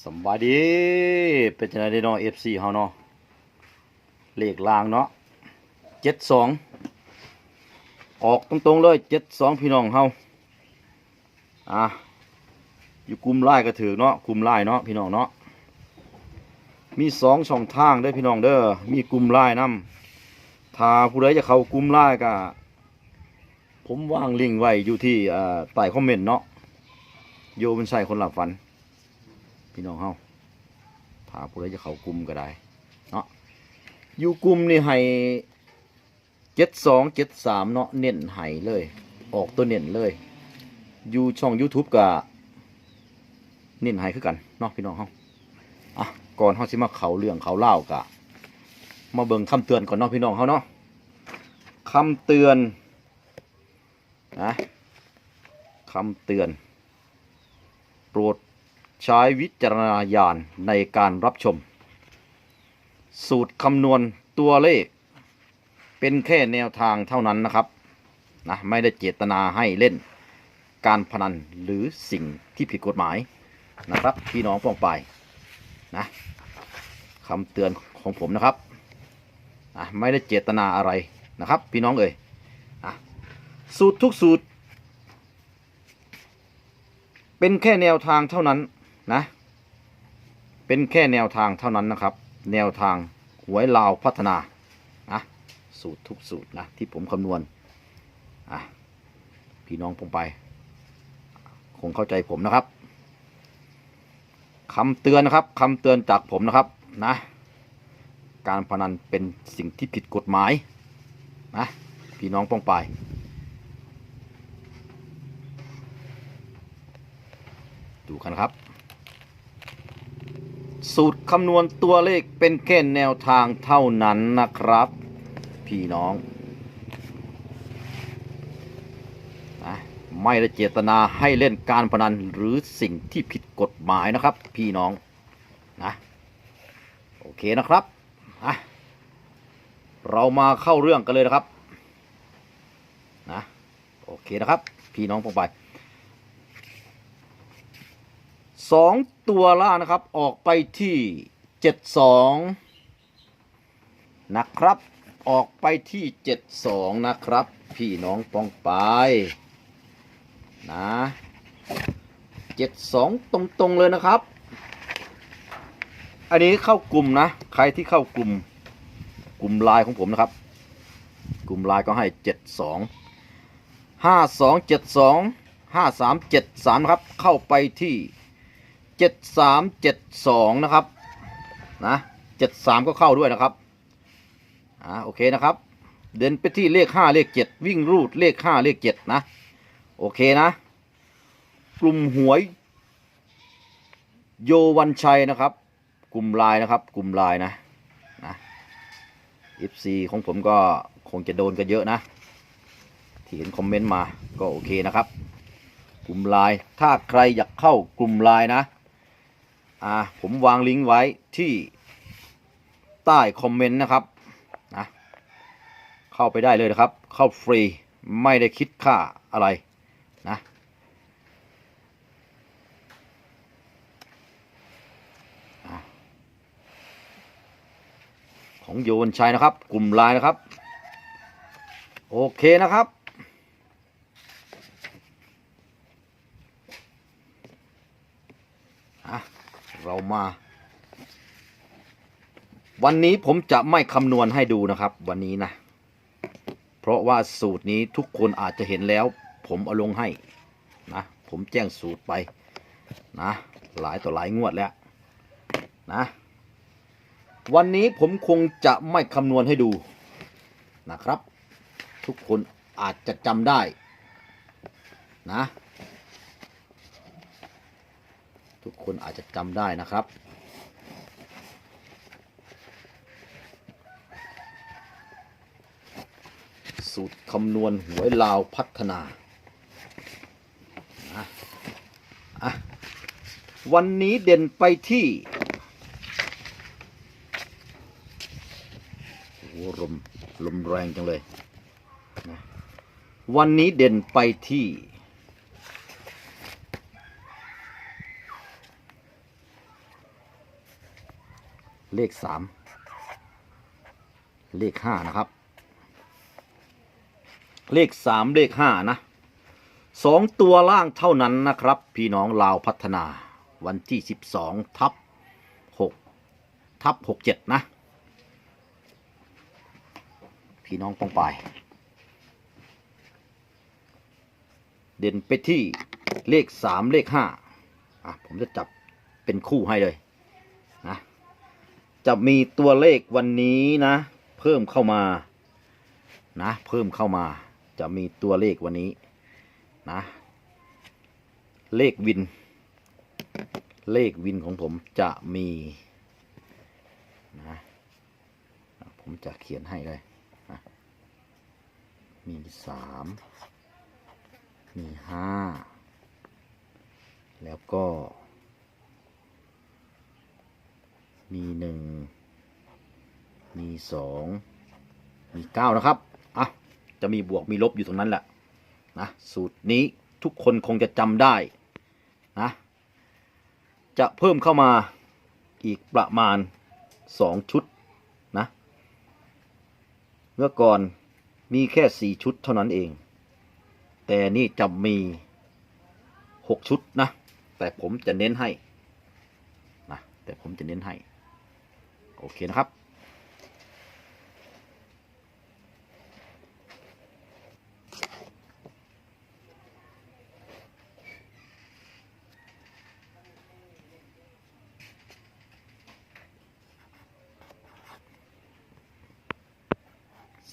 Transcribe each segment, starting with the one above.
สบายดี เป็นจังไดเด้เนาะ FC เฮาเนาะเลขล่างเนาะ72องออกตรงๆเลย72พี่น้องเฮาอะอยู่กลุ่มไลน์ก็ถือเนาะกลุ่มไลน์เนาะพี่น้องเนาะมีสองช่องทางเด้อพี่น้องเด้อมีกลุ่มไลน์นํถ้าผู้ใดจะเข้ากลุ่มไลน์ก็ผมวางลิงก์ไว้อยู่ที่อ่าใต้คอมเมนต์เนาะโยเป็นใส่คนหลับฝัน พี่น้องเฮาถ้าผู้ใดจะเข้ากลุ่มก็ได้เนาะอยู่กลุ่มนี่ให้เจ็ดสองเจ็ดสามเนาะเน้นให้เลย ออกตัวเน้นเลยอยู่ช่อง YouTube ก็เน้นให้คือกันเนาะพี่น้องเฮาอะก่อนเฮาสิมาเขาเรื่องเขาเล่ากะมาเบิ่งคำเตือนก่อนเนาะพี่น้องเฮาเนาะคำเตือนนะคำเตือน โปรด ใช้วิจารณญาณในการรับชม สูตรคำนวณตัวเลข เป็นแค่แนวทางเท่านั้นนะครับนะไม่ได้เจตนาให้เล่นการพนันหรือสิ่งที่ผิดกฎหมายนะครับพี่น้องฟ้องไปนะคำเตือนของผมนะครับนะไม่ได้เจตนาอะไรนะครับ พี่น้องเอ่ยนะสูตรทุกสูตร เป็นแค่แนวทางเท่านั้น นะ เป็นแค่แนวทางเท่านั้นนะครับ แนวทางหวยลาวพัฒนานะสูตรทุกสูตรนะที่ผมคำนวณอะพี่น้องผมไป คงเข้าใจผมนะครับคำเตือนนะครับคำเตือนจากผมนะครับนะการพนันเป็นสิ่งที่ผิดกฎหมายนะพี่น้องป้องไปดูกันครับ สูตรคำนวณตัวเลขเป็นแค่แนวทางเท่านั้นนะครับ พี่น้องนะไม่ได้เจตนาให้เล่นการพนันหรือสิ่งที่ผิดกฎหมายนะครับ พี่น้องนะโอเคนะครับอะเรามาเข้าเรื่องกันเลยนะครับนะโอเคนะครับ พี่น้องพงไป สองตัวล่างนะครับออกไปที่เจ็ดสองนะครับ ออกไปที่เจ็ดสองนะครับ พี่น้องปองไปนะเจ็ดสองตรงๆเลยนะครับ อันนี้เข้ากลุ่มนะ ใครที่เข้ากลุ่มกลุ่มลน์ของผมนะครับ กลุ่มลน์ก็ให้เจ็ดสองห้าสองเจ็ดสองห้าสามเจ็ดสามครับ เข้าไปที่ เจ็ดสามเจ็ดสองนะครับนะเจ็ดสามก็เข้าด้วยนะครับอ่าโอเคนะครับ เดินไปที่เลขห้าเลขเจ็ดวิ่งรูดเลขห้าเลขเจ็ดนะ โอเคนะ กลุ่มหวย โยวันชัยนะครับ กลุ่มไลน์นะครับ กลุ่มไลน์นะนะอฟซีของผมก็คงจะโดนกันเยอะนะ ที่เห็นคอมเมนต์มาก็โอเคนะครับ กลุ่มไลน์ถ้าใครอยากเข้ากลุ่มไลน์นะ อ่าผมวางลิงก์ไว้ที่ใต้คอมเมนต์นะครับนะเข้าไปได้เลยนะครับ เข้าฟรีไม่ได้คิดค่าอะไรนะอะของโยนชัยนะครับ กลุ่มไลน์นะครับ โอเคนะครับ อะเรา มา วันนี้ผมจะไม่คำนวณให้ดูนะครับ วันนี้นะ เพราะว่าสูตรนี้ทุกคนอาจจะเห็นแล้ว ผมเอาลงให้นะ ผมแจ้งสูตรไปนะ หลายต่อหลายงวดแล้วนะ วันนี้ผมคงจะไม่คำนวณให้ดูนะครับ ทุกคนอาจจะจำได้นะ ทุกคนอาจจะจำได้นะครับสูตรคำนวณหวยลาวพัฒนาอะอะวันนี้เด่นไปที่โอ้ลมลมแรงจังเลยนะวันนี้เด่นไปที่ เลขสามเลขห้านะครับ เลขสามเลขห้านะสองตัวล่างเท่านั้นนะครับ พี่น้องลาวพัฒนา วันที่สิบสองทับหกทับหกเจ็ดนะ พี่น้องปองไป เด่นไปที่เลขสามเลขห้าอะผมจะจับเป็นคู่ให้เลย จะมีตัวเลขวันนี้นะ เพิ่มเข้ามานะ เพิ่มเข้ามา จะมีตัวเลขวันนี้นะ เลขวิน เลขวินของผมจะมีนะผมจะเขียนให้เลยมีสามมีห้าแล้วก็ มีหนึ่งมีสองมีเก้านะครับอะจะมีบวกมีลบอยู่ตรงนั้นแหละนะสูตรนี้ทุกคนคงจะจำได้นะจะเพิ่มเข้ามาอีกประมาณสองชุดนะเมื่อก่อนมีแค่สี่ชุดเท่านั้นเอง แต่นี่จะมีหกชุดนะ แต่ผมจะเน้นให้นะแต่ผมจะเน้นให้ โอเคนะครับ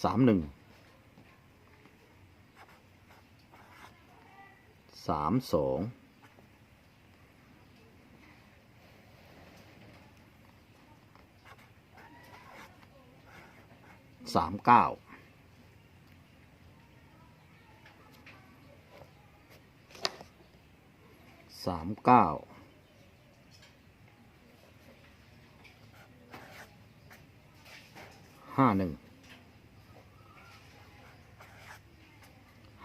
สามหนึ่ง สามสอง สามเก้าสามเก้าห้าหนึ่ง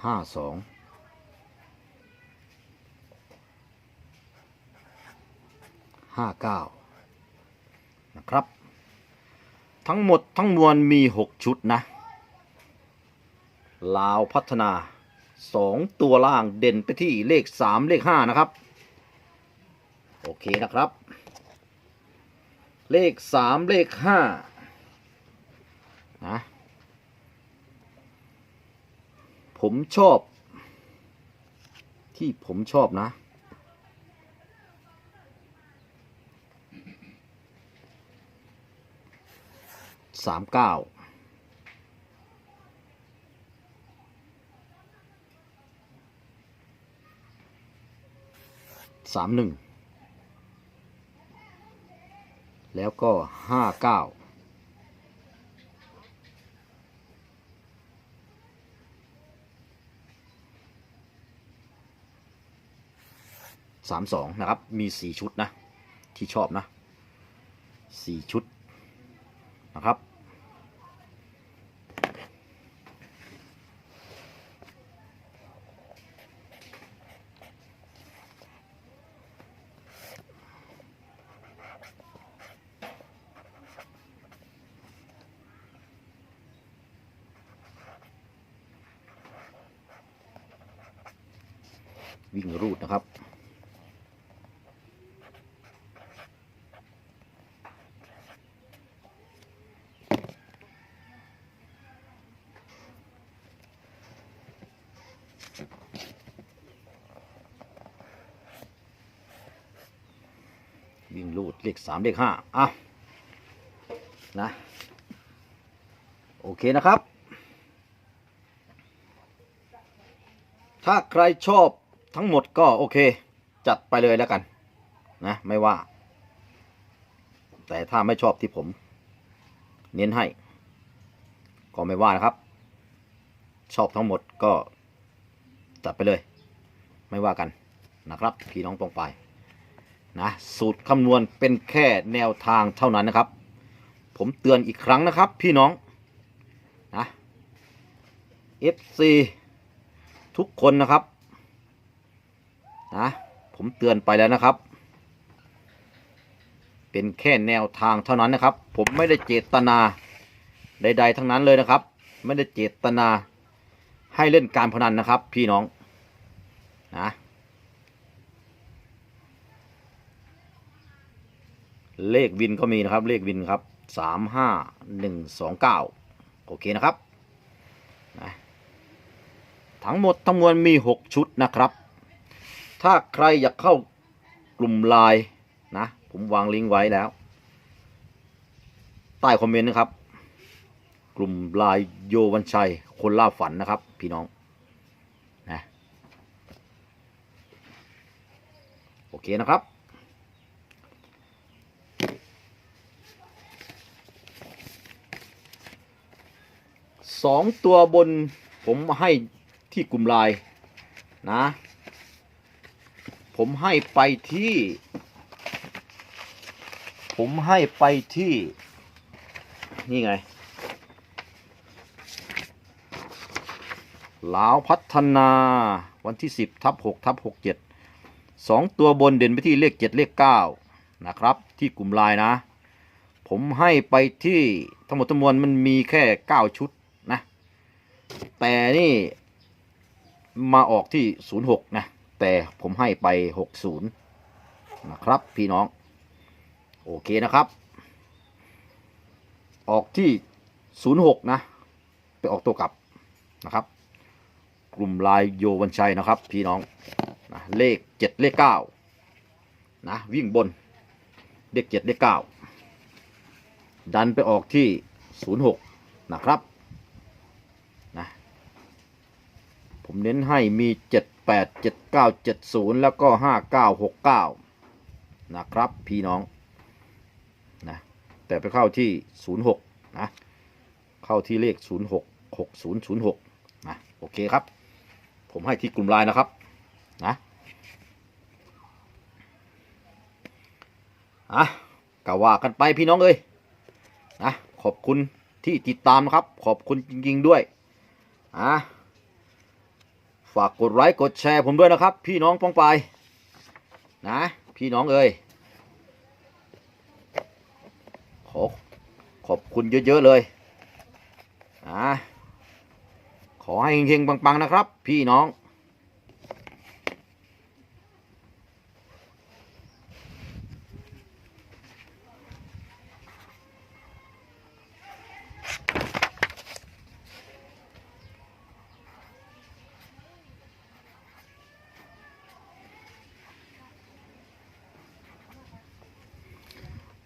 ห้าสองห้าเก้านะครับ ทั้งหมดทั้งมวลมีหกชุดนะ ลาวพัฒนาสองตัวล่างเด่นไปที่เลขสามเลขห้านะครับ โอเคนะครับ เลขสามเลขห้านะ ผมชอบ ที่ผมชอบนะ สามเก้าสามหนึ่งแล้วก็ห้าเก้าสามสองนะครับ มีสี่ชุดนะ ที่ชอบนะสี่ชุดนะครับ วิ่งรูดนะครับ วิ่งรูดเลขสามเลขห้าอะนะ โอเคนะครับ ถ้าใครชอบ ทั้งหมดก็โอเค จัดไปเลยแล้วกัน นะ ไม่ว่า แต่ถ้าไม่ชอบที่ผม เน้นให้ ก็ไม่ว่านะครับ ชอบทั้งหมดก็จัดไปเลย ไม่ว่ากันนะครับ พี่น้องปองไปนะสูตรคำนวณเป็นแค่แนวทางเท่านั้นนะครับ ผมเตือนอีกครั้งนะครับ พี่น้องนะ FC ทุกคนนะครับ นะผมเตือนไปแล้วนะครับ เป็นแค่แนวทางเท่านั้นนะครับ ผมไม่ได้เจตนาใด ๆ ทั้งนั้นเลยนะครับ ไม่ได้เจตนาให้เล่นการพนันนะครับ พี่น้องนะเลขวินก็มีนะครับ เลขวินครับสามห้าหนึ่งสองเก้าโอเคนะครับนะทั้งหมดทั้งมวลมีหกชุดนะครับ ถ้าใครอยากเข้ากลุ่มไลน์นะ ผมวางลิงก์ไว้แล้ว ใต้คอมเมนต์นะครับ กลุ่มไลน์โยวันชัย คนล่าฝันนะครับ พี่น้องนะโอเคนะครับสองตัวบนผมให้ที่กลุ่มไลน์นะ ผมให้ไปที่ ผมให้ไปที่ นี่ไงลาวพัฒนาวันที่ 10ทับ6ทับ67สองตัวบนเด่นไปที่เลข 7 เลข 9 นะครับ ที่กลุ่มไลน์นะ ผมให้ไปที่ทั้งหมดทั้งมวลมันมีแค่ 9 ชุดนะ แต่นี่มาออกที่ 06 นะ แต่ผมให้ไป 60 นะครับ พี่น้อง โอเคนะครับ ออกที่ 06 นะ ไปออกตัวกลับนะครับ กลุ่มลายโยวันชัยนะครับ พี่น้องนะเลข 7 เลข 9 นะ วิ่งบน เลข 7 เลข 9 ดันไปออกที่ 06 นะครับนะผมเน้นให้มี 7 8 7 9 7 0แล้วก็5 9 6 9นะครับพี่น้องนะแต่ไปเข้าที่06นะเข้าที่เลข06 6006นะโอเคครับ ผมให้ที่กลุ่มไลน์นะครับนะอะก็ว่ากันไปพี่น้องเอ้ยนะขอบคุณที่ติดตามนะครับ ขอบคุณจริง ๆ ด้วยอะ ฝากกดไลค์กดแชร์ผมด้วยนะครับ พี่น้องป้องไปนะ พี่น้องเอ้ยขอขอบคุณเยอะ ๆ เลยนะขอให้เฮงๆปัง ๆ นะครับ พี่น้อง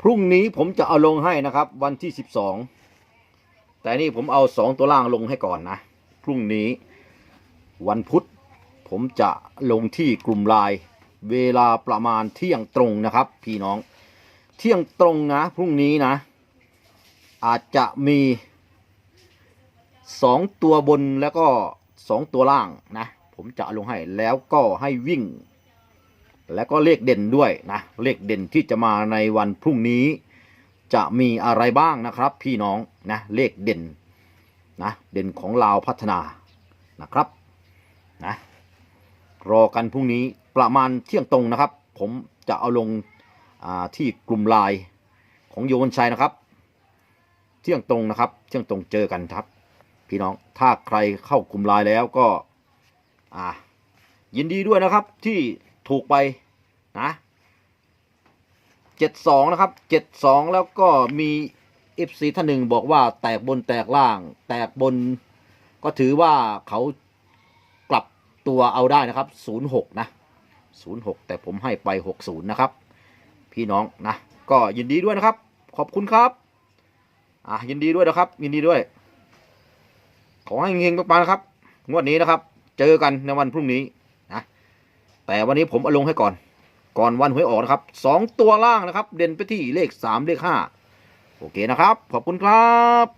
พรุ่งนี้ผมจะเอาลงให้นะครับ วันที่สิบสองแต่นี่ผมเอาสองตัวล่างลงให้ก่อนนะ พรุ่งนี้วันพุธผมจะลงที่กลุ่มไลน์เวลาประมาณเที่ยงตรงนะครับ พี่น้อง เที่ยงตรงนะ พรุ่งนี้นะ อาจจะมีสองตัวบนแล้วก็สองตัวล่างนะ ผมจะลงให้แล้วก็ให้วิ่ง แล้วก็เลขเด่นด้วยนะเลขเด่นที่จะมาในวันพรุ่งนี้ จะมีอะไรบ้างนะครับ พี่น้องนะเลขเด่นนะเด่นของลาวพัฒนานะครับนะรอกันพรุ่งนี้ประมาณเที่ยงตรงนะครับ ผมจะเอาลงที่กลุ่มไลน์ของโยนชัยนะครับ เที่ยงตรงนะครับ เที่ยงตรงเจอกันครับ พี่น้องถ้าใครเข้ากลุ่มไลน์แล้วก็ยินดีด้วยนะครับที่ ถูกไปนะเจ็ดสองนะครับเจ็ดสองแล้วก็มีเอฟซีท่านหนึ่งบอกว่าแตกบนแตกล่าง แตกบนก็ถือว่าเขากลับตัวเอาได้นะครับศูนย์หกนะศูนย์หกแต่ผมให้ไปหกศูนย์นะครับ พี่น้องนะ ก็ยินดีด้วยนะครับ ขอบคุณครับอะยินดีด้วยนะครับ ยินดีด้วย ขอให้เฮงๆปังๆนะครับ งวดนี้นะครับ เจอกันในวันพรุ่งนี้ แต่วันนี้ผมเอาลงให้ก่อน ก่อนวันหวยออกนะครับสองตัวล่างนะครับ เด่นไปที่เลขสามเลขห้าโอเคนะครับ ขอบคุณครับ